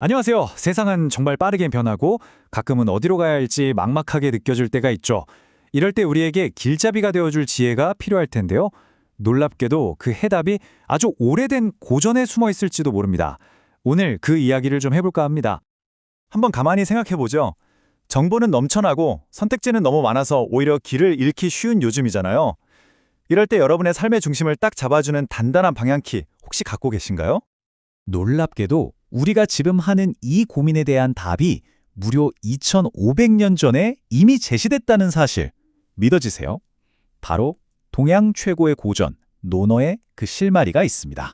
안녕하세요. 세상은 정말 빠르게 변하고 가끔은 어디로 가야 할지 막막하게 느껴질 때가 있죠. 이럴 때 우리에게 길잡이가 되어줄 지혜가 필요할 텐데요. 놀랍게도 그 해답이 아주 오래된 고전에 숨어 있을지도 모릅니다. 오늘 그 이야기를 좀 해볼까 합니다. 한번 가만히 생각해보죠. 정보는 넘쳐나고 선택지는 너무 많아서 오히려 길을 잃기 쉬운 요즘이잖아요. 이럴 때 여러분의 삶의 중심을 딱 잡아주는 단단한 방향키 혹시 갖고 계신가요? 놀랍게도 우리가 지금 하는 이 고민에 대한 답이 무려 2500년 전에 이미 제시됐다는 사실 믿어지세요? 바로 동양 최고의 고전 논어의 그 실마리가 있습니다.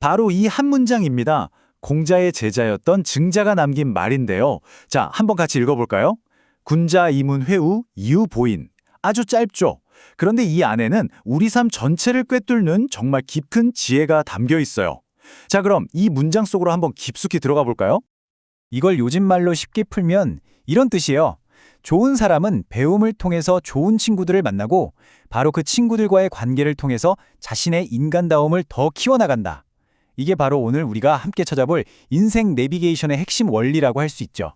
바로 이 한 문장입니다. 공자의 제자였던 증자가 남긴 말인데요. 자, 한번 같이 읽어볼까요? 군자 이문 회우 이유 보인. 아주 짧죠? 그런데 이 안에는 우리 삶 전체를 꿰뚫는 정말 깊은 지혜가 담겨 있어요. 자, 그럼 이 문장 속으로 한번 깊숙이 들어가 볼까요? 이걸 요즘 말로 쉽게 풀면 이런 뜻이에요. 좋은 사람은 배움을 통해서 좋은 친구들을 만나고 바로 그 친구들과의 관계를 통해서 자신의 인간다움을 더 키워나간다. 이게 바로 오늘 우리가 함께 찾아볼 인생 내비게이션의 핵심 원리라고 할 수 있죠.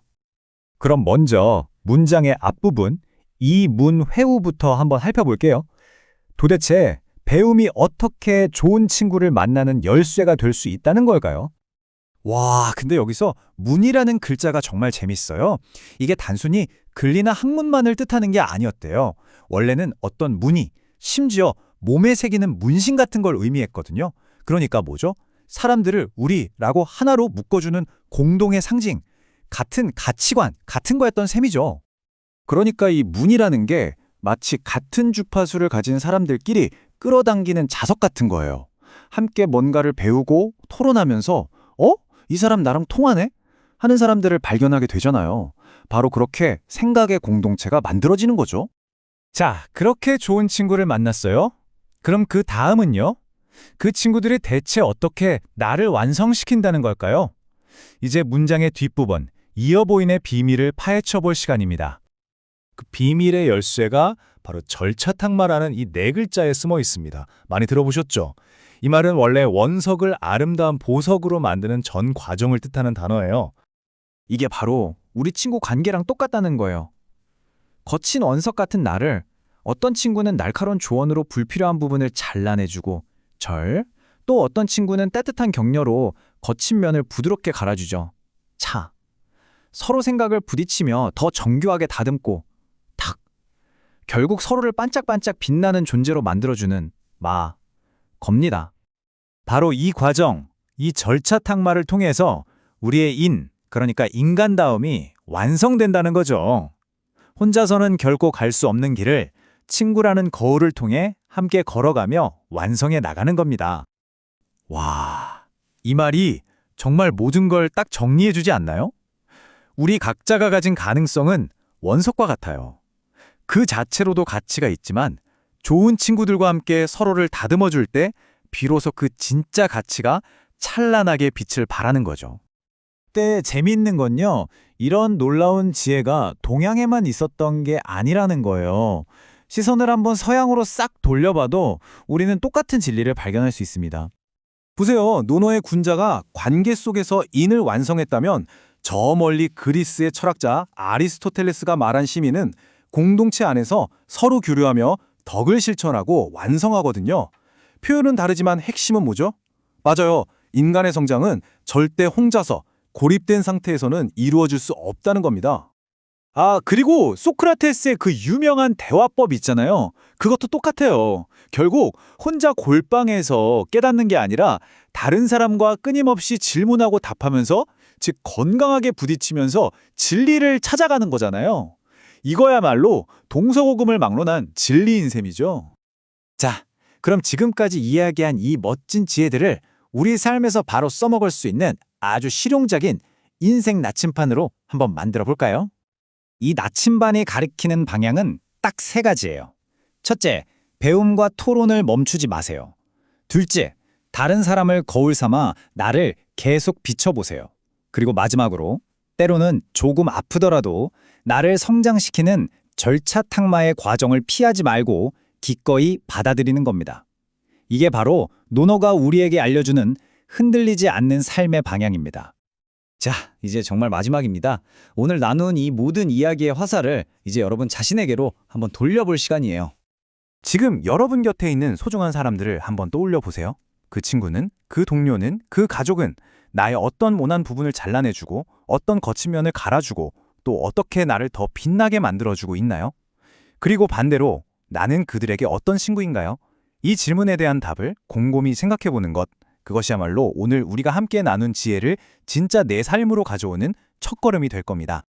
그럼 먼저 문장의 앞부분 이 문 회우부터 한번 살펴볼게요. 도대체 배움이 어떻게 좋은 친구를 만나는 열쇠가 될 수 있다는 걸까요? 와, 근데 여기서 문이라는 글자가 정말 재밌어요. 이게 단순히 글리나 학문만을 뜻하는 게 아니었대요. 원래는 어떤 문이, 심지어 몸에 새기는 문신 같은 걸 의미했거든요. 그러니까 뭐죠? 사람들을 우리라고 하나로 묶어주는 공동의 상징, 같은 가치관, 같은 거였던 셈이죠. 그러니까 이 문이라는 게 마치 같은 주파수를 가진 사람들끼리 끌어당기는 자석 같은 거예요. 함께 뭔가를 배우고 토론하면서 어? 이 사람 나랑 통하네? 하는 사람들을 발견하게 되잖아요. 바로 그렇게 생각의 공동체가 만들어지는 거죠. 자, 그렇게 좋은 친구를 만났어요? 그럼 그 다음은요? 그 친구들이 대체 어떻게 나를 완성시킨다는 걸까요? 이제 문장의 뒷부분, 이어보인의 비밀을 파헤쳐 볼 시간입니다. 그 비밀의 열쇠가 바로 절차탕마라는 이 네 글자에 숨어 있습니다. 많이 들어보셨죠? 이 말은 원래 원석을 아름다운 보석으로 만드는 전 과정을 뜻하는 단어예요. 이게 바로 우리 친구 관계랑 똑같다는 거예요. 거친 원석 같은 나를 어떤 친구는 날카로운 조언으로 불필요한 부분을 잘라내주고 절, 또 어떤 친구는 따뜻한 격려로 거친 면을 부드럽게 갈아주죠. 차. 서로 생각을 부딪히며 더 정교하게 다듬고 탁. 결국 서로를 반짝반짝 빛나는 존재로 만들어주는 마. 겁니다. 바로 이 과정, 이 절차 탕마를 통해서 우리의 인, 그러니까 인간다움이 완성된다는 거죠. 혼자서는 결코 갈 수 없는 길을 친구라는 거울을 통해 함께 걸어가며 완성해 나가는 겁니다. 와, 이 말이 정말 모든 걸 딱 정리해 주지 않나요? 우리 각자가 가진 가능성은 원석과 같아요. 그 자체로도 가치가 있지만 좋은 친구들과 함께 서로를 다듬어 줄 때 비로소 그 진짜 가치가 찬란하게 빛을 발하는 거죠. 때 재미있는 건요. 이런 놀라운 지혜가 동양에만 있었던 게 아니라는 거예요. 시선을 한번 서양으로 싹 돌려봐도 우리는 똑같은 진리를 발견할 수 있습니다. 보세요. 노노의 군자가 관계 속에서 인을 완성했다면 저 멀리 그리스의 철학자 아리스토텔레스가 말한 시민은 공동체 안에서 서로 교류하며 덕을 실천하고 완성하거든요. 표현은 다르지만 핵심은 뭐죠? 맞아요. 인간의 성장은 절대 혼자서 고립된 상태에서는 이루어질 수 없다는 겁니다. 아, 그리고 소크라테스의 그 유명한 대화법 있잖아요. 그것도 똑같아요. 결국 혼자 골방에서 깨닫는 게 아니라 다른 사람과 끊임없이 질문하고 답하면서 즉 건강하게 부딪히면서 진리를 찾아가는 거잖아요. 이거야말로 동서고금을 막론한 진리인 셈이죠. 자, 그럼 지금까지 이야기한 이 멋진 지혜들을 우리 삶에서 바로 써먹을 수 있는 아주 실용적인 인생 나침판으로 한번 만들어 볼까요? 이 나침반이 가리키는 방향은 딱 세 가지예요. 첫째, 배움과 토론을 멈추지 마세요. 둘째, 다른 사람을 거울 삼아 나를 계속 비춰보세요. 그리고 마지막으로, 때로는 조금 아프더라도 나를 성장시키는 절차 탕마의 과정을 피하지 말고 기꺼이 받아들이는 겁니다. 이게 바로 노노가 우리에게 알려주는 흔들리지 않는 삶의 방향입니다. 자, 이제 정말 마지막입니다. 오늘 나눈 이 모든 이야기의 화살을 이제 여러분 자신에게로 한번 돌려볼 시간이에요. 지금 여러분 곁에 있는 소중한 사람들을 한번 떠올려 보세요. 그 친구는, 그 동료는, 그 가족은 나의 어떤 모난 부분을 잘라내주고 어떤 거친 면을 갈아주고 또 어떻게 나를 더 빛나게 만들어주고 있나요? 그리고 반대로 나는 그들에게 어떤 친구인가요? 이 질문에 대한 답을 곰곰이 생각해 보는 것. 그것이야말로 오늘 우리가 함께 나눈 지혜를 진짜 내 삶으로 가져오는 첫걸음이 될 겁니다.